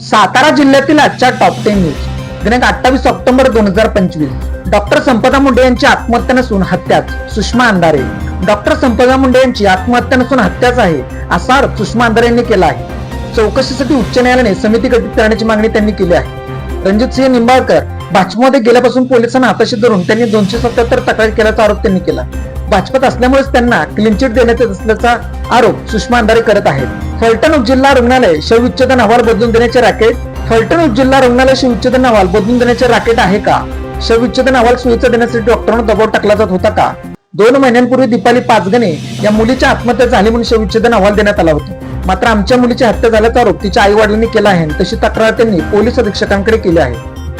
सातारा जिल्ह्यातील आजच्या top ten news दिनांक अठ्ठावीस ऑक्टोबर दोन हजार पंचवीस. डॉक्टर संपदा मुंडे यांची आत्महत्या नसून हत्याच. सुषमा अंधारे. डॉक्टर संपदा मुंडे यांची आत्महत्या नसून हत्याच आहे असा आरोप सुषमा अंधारे यांनी केला आहे. चौकशीसाठी उच्च न्यायालयाने समिती गठीत करण्याची मागणी त्यांनी केली आहे. रणजित सिंह निंबाळकर भाजपमध्ये गेल्यापासून पोलिसांना हाताशी धरून त्यांनी दोनशे सत्याहत्तर तक्रार केल्याचा आरोप त्यांनी केला. भाजपात असल्यामुळेच त्यांना क्लीन चिट देण्यात येत असल्याचा आरोप सुषमा अंधारे करत आहेत. फलटण उपजिल्हा रुग्णालय शवविच्छेदन अहवाल बदलून देण्याचे रॅकेट. फलटण उपजिल्हा रुग्णालय शवविच्छेदन अहवाल बदलून देण्याचे रॅकेट आहे का? शवविच्छेदन अहवाल सुविधा देण्यासाठी डॉक्टरांना दबाव टाकला जात होता का? दोन महिन्यांपूर्वी दीपाली पाचगणे या मुलीची आत्महत्या झाली म्हणून शवविच्छेदन अहवाल देण्यात आला होता. मात्र आमच्या मुलीची हत्या झाल्याचा आरोप तिच्या आई वडिलांनी केला आहे तशी तक्रार त्यांनी पोलीस अधीक्षकांकडे केली आहे.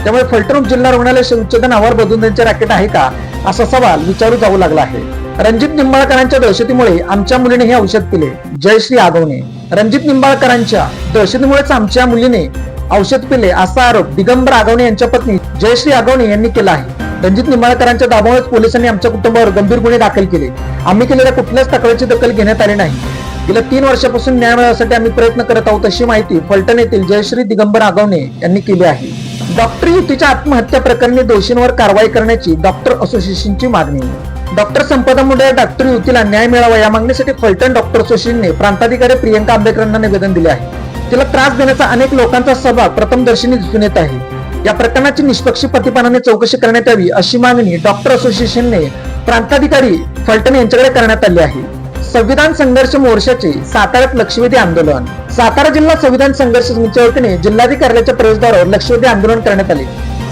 त्यामुळे फलटण जिल्हा रुग्णालय शवविच्छेदन अहवाल बदलून त्यांचे रॅकेट आहे का? असा सवाल विचारू जाऊ लागला आहे. रणजित निंबाळकरांच्या दहशतीमुळे आमच्या मुलीने हे औषध पिले. जयश्री आगवणे. रणजित निंबाळकरांच्या दहशतीमुळेच आमच्या मुलीने औषध पिले असा आरोप दिगंबर आगवणे यांच्या पत्नी जयश्री आगवणे यांनी केला आहे. रणजित निंबाळकरांच्या दाबामुळेच पोलिसांनी आमच्या कुटुंबावर गंभीर गुन्हे दाखल केले. आम्ही केलेल्या कुठल्याच तक्रारीची दखल घेण्यात आली नाही. गेल्या तीन वर्षापासून न्याय मिळवण्यासाठी आम्ही प्रयत्न करत आहोत अशी माहिती फलटण येथील जयश्री दिगंबर आगवणे यांनी केली आहे. डॉक्टर युतीच्या आत्महत्या प्रकरणी दोषींवर कारवाई करण्याची डॉक्टर असोसिएशनची मागणी. डॉक्टर संपदा मुंडे डॉक्टर युतीला न्याय मिळावा या मागणीसाठी फलटण डॉक्टर असोसिएशनने प्रांताधिकारी प्रियंका आंबेडकरांना निवेदन दिले आहे. तिला त्रास देण्याचा अनेक लोकांचा सहभाग प्रथमदर्शनी दिसून येत आहे. या प्रकरणाची निष्पक्ष प्रतिपानाने चौकशी करण्यात यावी अशी मागणी डॉक्टर असोसिएशनने प्रांताधिकारी फलटण यांच्याकडे करण्यात आली आहे. संविधान संघर्ष मोर्चाचे साताऱ्यात लक्षवेधी आंदोलन. सातारा जिल्हा संविधान संघर्ष समितीच्या वतीने जिल्हाधिकाऱ्याच्या प्रवेशद्वारावर लक्षवेधी आंदोलन करण्यात आले.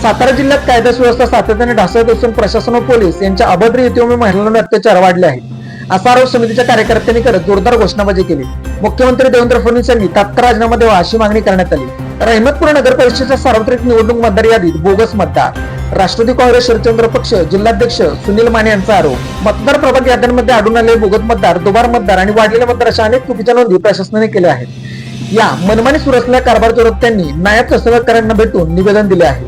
सातारा जिल्ह्यात कायदा सुव्यवस्था सातत्याने ढासळत असून प्रशासन व पोलीस यांच्या अभद्र युतीमुळे महिलांवर अत्याचार वाढले आहेत. असा आरोप समितीच्या कार्यकर्त्यांनी करत जोरदार घोषणाबाजी केली. मुख्यमंत्री देवेंद्र फडणवीस यांनी तात्काळ राजीनामा द्यावा अशी मागणी करण्यात आली. रहमतपूर नगर परिषदेच्या सार्वत्रिक निवडणूक मतदार यादीत बोगस मतदार. राष्ट्रवादी काँग्रेस शरदचंद्र पक्ष जिल्हाध्यक्ष सुनील माने यांचा आरोप. मतदार प्रभाग याद्यांमध्ये आढळून आलेले बोगस मतदार दुबार मतदार आणि वाढलेले मतदार अशा अनेक चुकीच्या नोंदी प्रशासनाने केल्या आहेत. या मनमानी सुरू असलेल्या कारभार विरोधात त्यांनी नायब तहसीलदारांना भेटून निवेदन दिले आहे.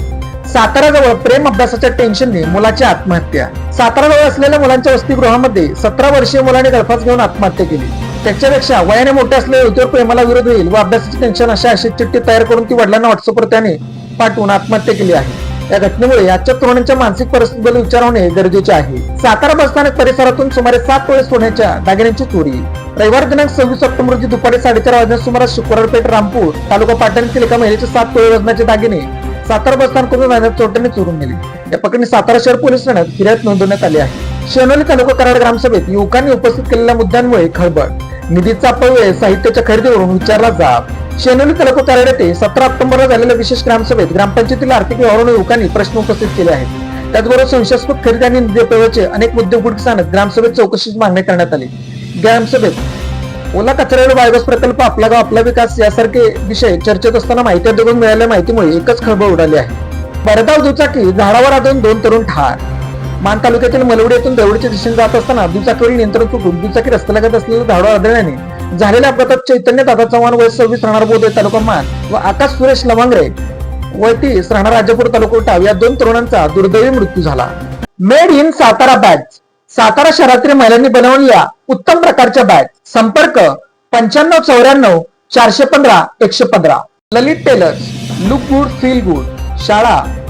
साताराजवळ प्रेम अभ्यासाच्या टेन्शनने मुलाची आत्महत्या. साताराजवळ असलेल्या मुलांच्या वसतिगृहामध्ये सतरा वर्षीय मुलाने गळफास घेऊन आत्महत्या केली. त्याच्यापेक्षा वयाने मोठे असले युतीवर प्रेमाला विरोध होईल व अभ्यासाची टेन्शन अशा अशी चिठ्ठी तयार करून ती वडिलांना व्हॉट्सअपवर त्याने पाठवून आत्महत्या केली आहे. या घटनेमुळे आजच्या तरुणांच्या मानसिक परिस्थितीबद्दल विचार होणे गरजेचे आहे. सातारा बसस्थानक परिसरातून सुमारे सात तोळे सोन्याच्या दागिन्यांची चोरी. रविवार दिनांक सव्वीस ऑक्टोबर रोजी दुपारी साडेचार वाजण्यास सुमारास शुक्रवारपेठ रामपूर तालुका पाटण येथील एका महिलेचे सात तोळे वजनाचे दागिने सातारा बसस्थानक राहण्यात चोरट्याने चोरून नेले. या प्रकरणी सातारा शहर पोलीस ठाण्यात फिर्याद नोंदवण्यात आली आहे. शेनोली तालुका कराड ग्रामसभेत युवकांनी उपस्थित केलेल्या मुद्द्यांमुळे खळबळ. निधीचा अपव्यय साहित्याच्या खरेदीवरून विचारला जात. शेनोली तालुका कराड येथे सतरा ऑक्टोबरला झालेल्या विशेष ग्रामसभेत ग्रामपंचायतीतील आर्थिक व्यवहारावर युवकांनी प्रश्न उपस्थित केले आहेत. त्याचबरोबर संशयास्पद खरेदी आणि निधी अपव्ययाचे अनेक मुद्दे उघडकीस आणत ग्रामसभेत चौकशीची मागणी करण्यात आली. ग्रामसभेत ओला कचऱ्यावर बायोगॅस प्रकल्प आपला गाव आपला विकास यासारखे विषय चर्चेत असताना माहिती अधिकून मिळालेल्या माहितीमुळे एकच खळबळ उडाली आहे. भरधाव दुचाकी झाडावर आदळून दोन तरुण ठार. मान तालुक्यातील मलवडीतून येथून दिशेने जात असताना दुचाकीवरील नियंत्रण तुटून दुचाकी रस्त्यालगत असलेल्या झाडावर आदळल्याने झालेल्या अपघातात चैतन्य दादा चव्हाण वय सव्वीस राहणार बोधे तालुका मान व आकाश सुरेश लवांगरे वय तीस राहणार राजापूर तालुका उठाव या दोन तरुणांचा दुर्दैवी मृत्यू झाला. Made in Satara batch. Satara शहरातील महिलांनी बनवलेल्या उत्तम प्रकारच्या बॅग संपर्क पंच्याण्णव चौऱ्याण्णव चारशे पंधरा एकशे पंधरा. Lalit tailors look good feel good शाळा